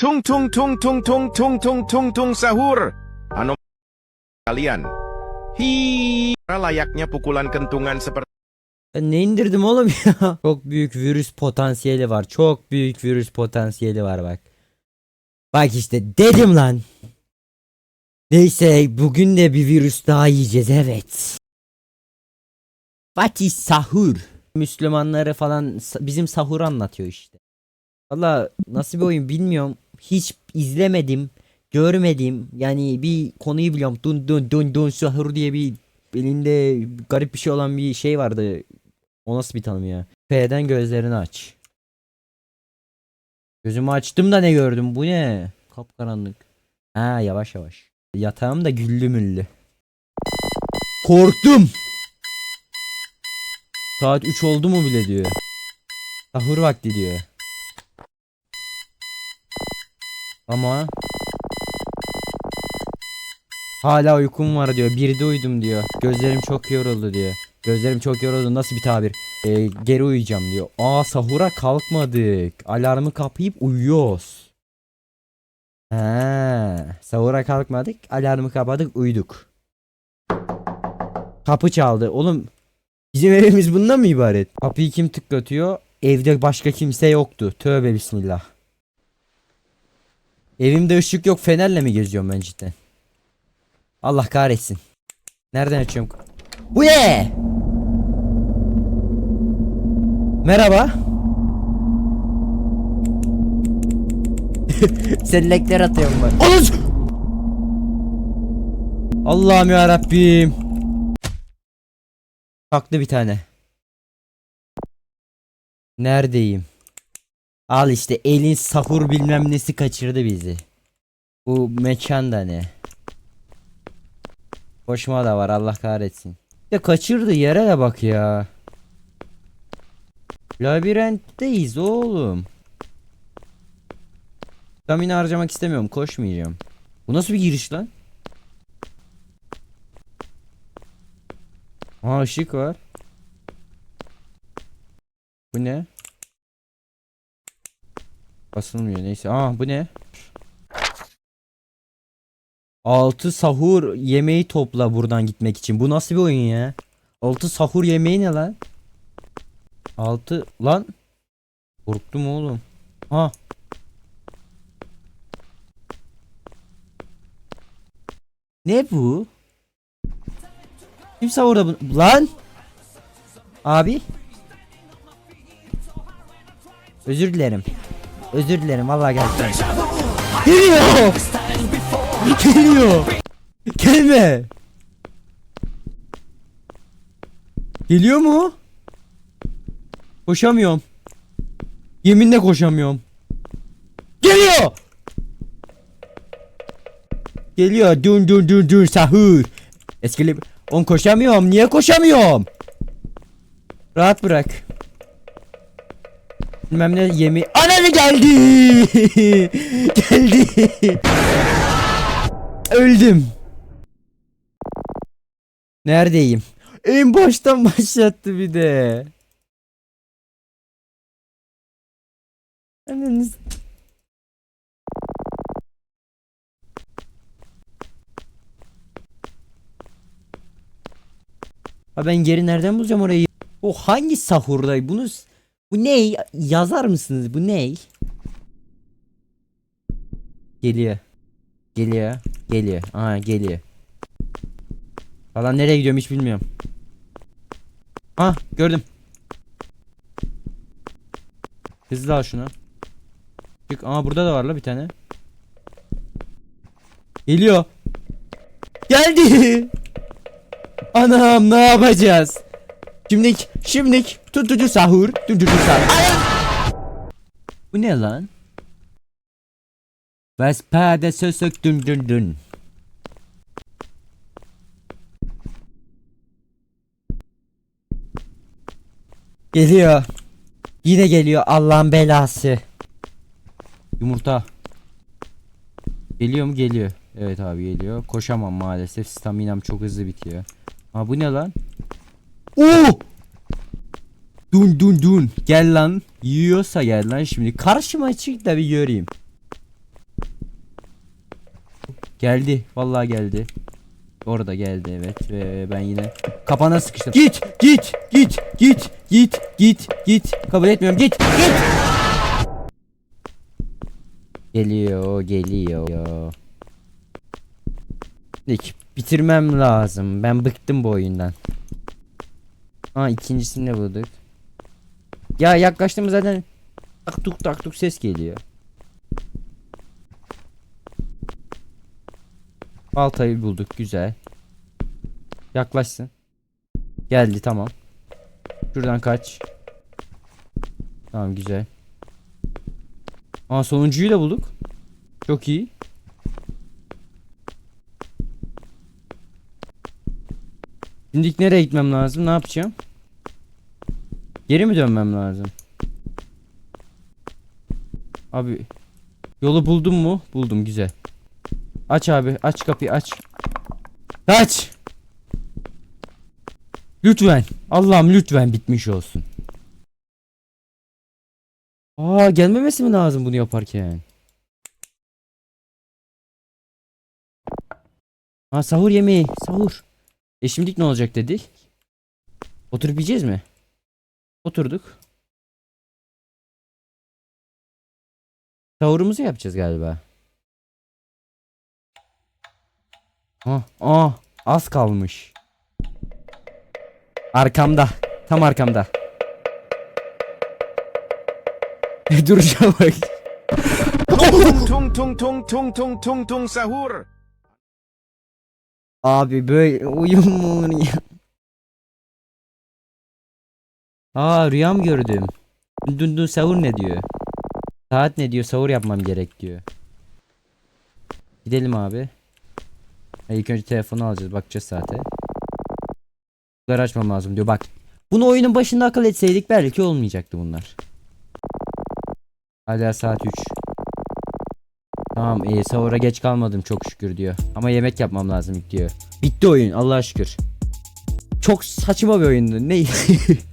Tung tung tung tung tung tung tung tung tung sahur. Ano kalian? Hi, layaknya pukulan kentungan seperti ne indirdim oğlum ya? Çok büyük virüs potansiyeli var. Çok büyük virüs potansiyeli var bak. Bak işte dedim lan. Neyse bugün de bir virüs daha yiyeceğiz evet. What is sahur? Müslümanları falan bizim sahur anlatıyor işte. Valla nasıl bir oyun bilmiyorum. Hiç izlemedim. Görmedim. Yani bir konuyu biliyorum. Dun dun dun dun sahur diye bir elinde garip bir şey olan bir şey vardı. O nasıl bir tanım ya? P'den gözlerini aç. Gözümü açtım da ne gördüm? Bu ne? Kapkaranlık. Ha yavaş yavaş. Yatağım da güllü müllü. Korktum. Saat 3 oldu mu bile diyor. Sahur vakti diyor. Ama Hala uykum var diyor. Birde uyudum diyor. Gözlerim çok yoruldu diyor. Gözlerim çok yoruldu. Nasıl bir tabir? Ee, geri uyuyacağım diyor. Aa sahura kalkmadık. Alarmı kapayıp uyuyoruz. Ha, sahura kalkmadık. Alarmı kapadık uyuduk. Kapı çaldı. Oğlum bizim evimiz bundan mı ibaret? Kapıyı kim tıklatıyor? Evde başka kimse yoktu. Tövbe bismillah. Evimde ışık yok. Fenerle mi geziyorum ben cidden? Allah kahretsin. Nereden açıyorum? Bu ne? Merhaba. Selekler atıyorum ben. Alış! Allah'ım ya Rabbim. Haklı bir tane. Neredeyim? Al işte elin sahur bilmem nesi kaçırdı bizi. Bu mekan da ne? Koşma da var Allah kahretsin. Ya kaçırdı yere de bak ya. Labirentteyiz oğlum. Stamina harcamak istemiyorum koşmayacağım. Bu nasıl bir giriş lan? Aa ışık var. Bu ne? Basılmıyor neyse. Aa bu ne? Altı sahur yemeği topla buradan gitmek için. Bu nasıl bir oyun ya? Altı sahur yemeği ne lan? Altı lan. Korktum oğlum. Ha. Ne bu? Kim sahurda bu? Lan. Abi. Özür dilerim. Özür dilerim vallahi gerçekten. Geliyor. Geliyor. Gelme. Geliyor mu? Koşamıyorum. Yeminle koşamıyorum. Geliyor. Geliyor. Dün dün dün dün sahur. Eskili... On koşamıyorum. Niye koşamıyorum? Rahat bırak. Bilmem ne yemi... Ananı geldi. geldi. Öldüm. Neredeyim? En baştan başlattı bir de. Ananız. Ha ben geri nereden bulacağım orayı? O hangi sahurday? Bunu bu ne? Yazar mısınız? Bu ne? Geliyor. Geliyor. Geliyor. Aha geliyor. Falan nereye gidiyorum hiç bilmiyorum. Ah gördüm. Hızlı al şunu. Çık. Aa burada da var la bir tane. Geliyor. Geldi. Anam ne yapacağız? Şimdik, şimdik tutucu sahur, tutucu sahur. Ay! Bu ne lan? Vespade sösök dün dün dün. Geliyor. Yine geliyor Allah'ın belası. Yumurta. Geliyor mu geliyor. Evet abi geliyor. Koşamam maalesef. Staminam çok hızlı bitiyor. Ha bu ne lan? Oo! Dun dun dun. Gel lan. Yiyorsa gel lan şimdi. Karşıma çık da bir göreyim. Geldi. Vallahi geldi. Orada geldi evet ve ben yine kapana sıkıştım. Git, git, git, git, git, git, git. Kabul etmiyorum. Git, git. Geliyor, geliyor. Dik, bitirmem lazım. Ben bıktım bu oyundan. Ha ikincisini de bulduk. Ya yaklaştım zaten tak tuk tak tuk ses geliyor. Baltayı bulduk güzel. Yaklaşsın. Geldi tamam. Şuradan kaç. Tamam güzel. Aa sonuncuyu da bulduk. Çok iyi. Şimdi nereye gitmem lazım? Ne yapacağım? Geri mi dönmem lazım? Abi yolu buldum mu? Buldum güzel. Aç abi aç kapıyı aç. Aç. Lütfen. Allah'ım lütfen bitmiş olsun. Aa gelmemesi mi lazım bunu yaparken? Ha sahur yemeği sahur. E şimdilik ne olacak dedik? Oturup yiyeceğiz mi? Oturduk. Sahurumuzu yapacağız galiba. Ah, ah, az kalmış. Arkamda. Tam arkamda. Duracağım bak. Tung tung tung tung tung tung tung sahur. Abi böyle uyum mu ya? Aa rüyam gördüm. Dün dün sahur ne diyor? Saat ne diyor? Sahur yapmam gerek diyor. Gidelim abi. Ha, İlk önce telefonu alacağız. Bakacağız saate. Bunları açmam lazım diyor. Bak. Bunu oyunun başında akıl etseydik belki olmayacaktı bunlar. Hala saat 3. Tamam iyi sahura geç kalmadım çok şükür diyor. Ama yemek yapmam lazım diyor. Bitti oyun Allah'a şükür. Çok saçma bir oyundu. Ne?